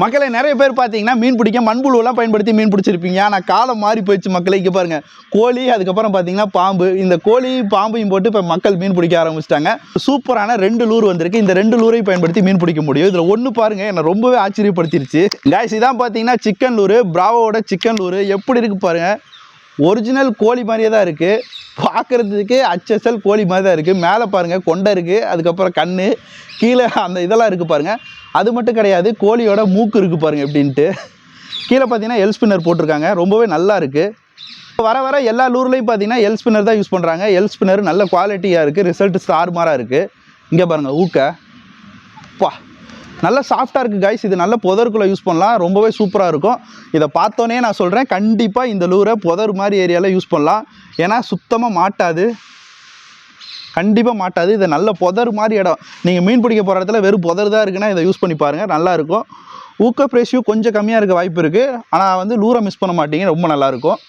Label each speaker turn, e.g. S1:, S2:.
S1: மக்களை நிறைய பேர் பார்த்தீங்கன்னா மீன் பிடிக்க மண்புழுவெல்லாம் பயன்படுத்தி மீன் பிடிச்சிருப்பீங்க. ஆனால் காலம் மாறி போயிடுச்சு மக்களை இங்கே பாருங்கள் கோழி அதுக்கப்புறம் பார்த்தீங்கன்னா பாம்பு. இந்த கோழி பாம்பையும் போட்டு இப்போ மக்கள் மீன் பிடிக்க ஆரம்பிச்சிட்டாங்க. சூப்பரான ரெண்டு லூர் வந்திருக்கு. இந்த ரெண்டு லூரையும் பயன்படுத்தி மீன் பிடிக்க முடியும். இதில் ஒன்று பாருங்கள் என்னை ரொம்பவே ஆச்சரியப்படுத்திருச்சு. காய்ஸ் இதான் பார்த்தீங்கன்னா சிக்கன் லூர். பிராவோட சிக்கன் லூர். எப்படி இருக்குது பாருங்கள் ஒரிஜினல் கோழி மாதிரியே தான் இருக்குது பார்க்குறதுக்கு ஹச்எஸ்எல் கோழி மாதிரி தான் இருக்குது மேலே பாருங்கள் கொண்டை இருக்குது அதுக்கப்புறம் கண் கீழே அந்த இதெல்லாம் இருக்குது பாருங்கள் அது மட்டும் கிடையாது கோழியோட மூக்கு இருக்குது பாருங்கள் எப்படின்ட்டு. கீழே பார்த்தீங்கன்னா எல் ஸ்பின்னர் போட்டிருக்காங்க. ரொம்பவே நல்லா இருக்குது வர வர எல்லா லூர்லேயும் பார்த்தீங்கன்னா எல் ஸ்பின்னர் தான் யூஸ் பண்ணுறாங்க எல் ஸ்பின்னர் நல்ல குவாலிட்டியாக இருக்குது ரிசல்ட் ஸ்டார் மாராக இருக்குது இங்கே பாருங்கள் ஊக்க. பா. நல்லா சாஃப்டாக இருக்குது கைஸ் இது நல்ல புதருக்குள்ளே யூஸ் பண்ணலாம். ரொம்பவே சூப்பராக இருக்கும். இதை பார்த்தோன்னே நான் சொல்கிறேன் கண்டிப்பாக இந்த லூரை புதர் மாதிரி ஏரியாவில் யூஸ் பண்ணலாம். ஏன்னா சுத்தமாக மாட்டாது. கண்டிப்பாக மாட்டாது. இதை நல்ல புதர் மாதிரி இடம். நீங்கள் மீன் பிடிக்க போகிற இடத்துல வெறும் புதர் தான் இருக்குன்னா இதை யூஸ் பண்ணி பாருங்கள் நல்லாயிருக்கும் ஊக்க ரேஷியோ கொஞ்சம் கம்மியாக இருக்க வாய்ப்பு இருக்குது ஆனால் வந்து லூரை மிஸ் பண்ண மாட்டீங்க. ரொம்ப நல்லாயிருக்கும்